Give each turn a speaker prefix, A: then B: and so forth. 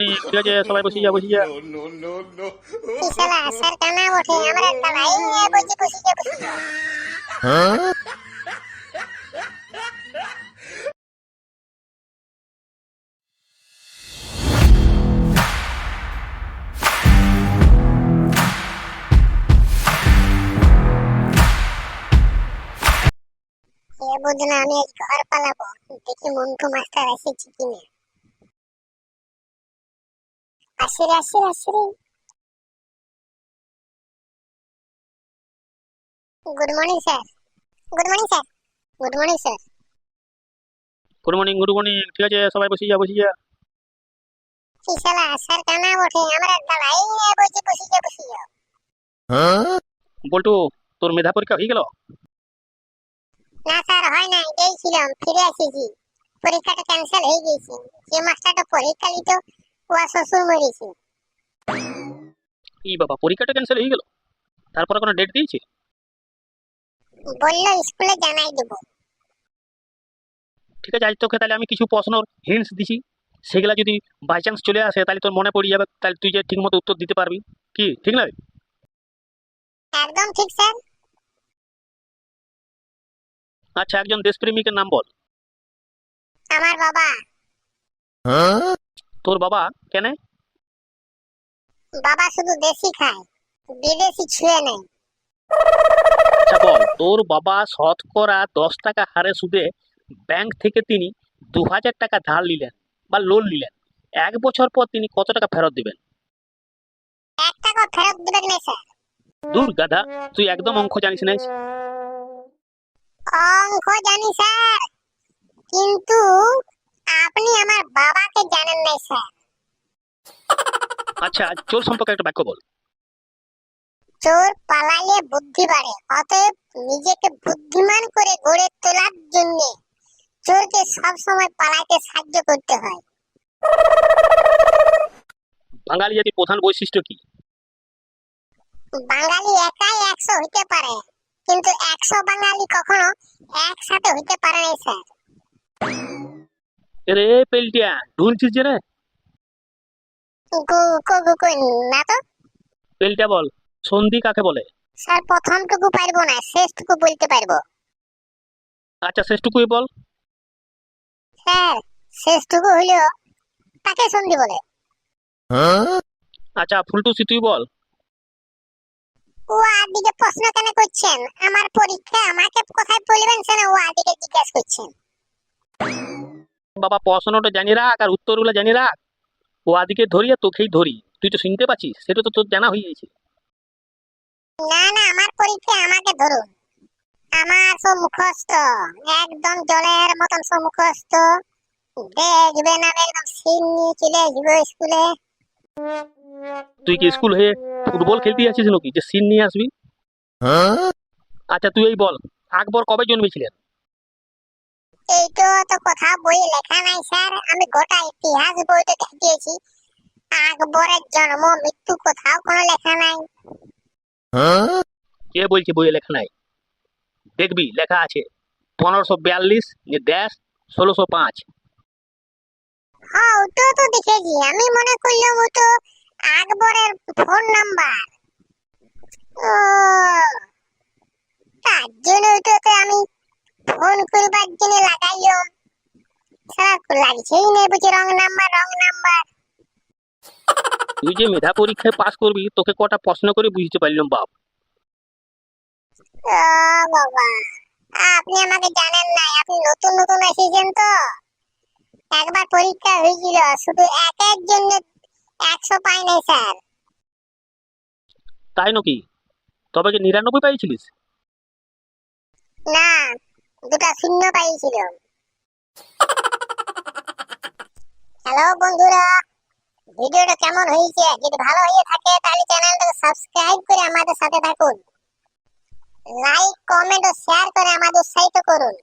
A: ঠিক আছে সবাই বসে যা বসে যা
B: no, no, no,
C: কি শালা স্যার কানা ওঠে আমরা দাঁড়াই নিয়ে বলছি বসে যা বসে যা এ বুঝ আমি আজ ঘর পালাবো দেখি মন্টু মাস্টার এসেছে কিনা আসিরে আসিরে আসিরে। Good morning sir good morning sir good morning sir
A: good morning good morning ঠিক আছে সবাই বসে যা বসে যা
C: কি শালা স্যার কানা ওঠে আমরা নিয়ে বলছি বসে যা বসে যা
A: বল্টু তোর মেধা পরীক্ষা হয়ে গেল?
C: না স্যার হয় না নাই গেছিলাম ফিরে এসেছি। পরীক্ষাটা ক্যান্সেল হয়ে গেছে। যে মাস্টারটা পরীক্ষা নিত ও শ্বশুর মরেছে।
A: এই বাবা পরীক্ষাটা ক্যান্সেল হয়ে গেল? তারপরে কোনো ডেট দিয়েছে?
C: বলল স্কুলে জানাই দেবো।
A: ঠিক আছে আজ তোকে তাহলে আমি কিছু প্রশ্নর হিন্টস দিছি। সেগুলা যদি বাই চান্স চলে আসে তাহলে তোর মনে পড়ে যাবে তাহলে তুই যে ঠিক মতো উত্তর দিতে পারবি। কি ঠিক নয়
C: একদম ঠিক স্যার।
A: আচ্ছা একজন দেশপ্রেমিকের নাম বল।
C: আমার বাবা।
A: তোর বাবা কেন?
C: বাবা শুধু দেশি খায় বিদেশি ছুঁয়ে নেই
A: আচ্ছা বল তোর বাবা শতকরা দশ টাকা হারে সুদে ব্যাংক থেকে তিনি দু হাজার টাকা ধার নিলেন বা লোন নিলেন। এক বছর পর তিনি কত টাকা ফেরত দিবেন?
C: এক টাকা ফেরত দেবেন না স্যার।
A: দূর গাধা তুই একদম অঙ্ক জানিস না
C: অঙ্ক জানি স্যার। কিন্তু আপনি আমার বাবাকে জানেন না স্যার।
A: আচ্ছা চোর সম্পর্কে একটা বাক্য বল।
C: চোর পালালে বুদ্ধি বাড়ে অতএব নিজেকে বুদ্ধিমান করে গড়ে তোলার জন্য চোরকে সব সময় পালাতে সাহায্য করতে হয়।
A: বাঙালি জাতির প্রধান বৈশিষ্ট্য কি?
C: বাঙালি একাই একশো হইতে পারে কিন্তু একশো বাঙালি কখনো একসাথে হইতে পারে না স্যার।
A: রে পেলটিয়া ঢুলছিস যে রে।
C: না তো।
A: পেলটিয়া বল সন্ধি কাকে বলে?
C: স্যার প্রথমটুকু পারব না শেষটুকু বলতে পারব।
A: আচ্ছা শেষটুকুই বল।
C: স্যার শেষটুকু হইল তাকে সন্ধি বলে।
A: আচ্ছা ফুলটুসি তুই বল।
C: ও আদিকে প্রশ্ন কেন করছেন? আমার পরীক্ষা আমাকে কোথায় বলবেন সেটা ও আদিকে জিজ্ঞেস করছেন।
A: বাবা প্রশ্নটা জানি রাখ আর উত্তরগুলো জানি রাখ। ও আদিকে ধরি আর তোকেই ধরি। তুই তো শুনতে পাচ্ছিস সেটা তো তোর জানা হয়ে গেছে।
C: না না আমার পরীক্ষা আমাকে ধরুন আমার সব মুখস্থ একদম জলের মতন সব মুখস্থ। দেখবেন আমি একদম সিন নিয়ে চলে আসব স্কুলে।
A: তুই কি স্কুল হয়ে ফুটবল খেলতে আছিস নাকি? যে সিন নিয়ে আসবি। আচ্ছা তুই এই বল আকবর কবে জন্মেছিলেন?
C: এইটো তো কথা বই লেখা নাই স্যার। আমি গোটা ইতিহাস বইতে দেখিয়েছি আকবরের জন্ম মৃত্যু কোথাও কোনো লেখা নাই।
A: কে বলছে বইয়ে লেখা নাই? দেখবি লেখা আছে। পনেরোশো বিয়াল্লিশ ড্যাশ ষোলোশো পাঁচ।
C: হ্যাঁ ওটা তো দেখেছি। আমি মনে করলাম ও তো আকবরের ফোন নাম্বার। ও তার জন্য ওটাতে আমি করবার জন্য সারা লাগছেই না বুঝি রং নাম্বার রং নাম্বার।
A: তুই যে মেধা পরীক্ষায় পাস করবি তোকে কটা প্রশ্ন করে বুঝতে পারলাম বাপ।
C: ও বাবা আপনি আমাকে জানেন না আপনি নতুন নতুন এসেছেন তো। একবার পরীক্ষা হয়েছিল শুধু একের জন্য একশো পাই নাই স্যার।
A: তাই নাকি? তবে কি নিরানব্বই পাইছিলিস?
C: না দুটা শূন্য পাইছিল। হ্যালো বন্ধুরা, ভিডিওটা কেমন হয়েছে? যদি ভালো হয়ে থাকে, তাহলে চ্যানেলটাকে সাবস্ক্রাইব করে আমাদের সাথে থাকুন। লাইক কমেন্ট ও শেয়ার করে আমাদের উৎসাহিত করুন।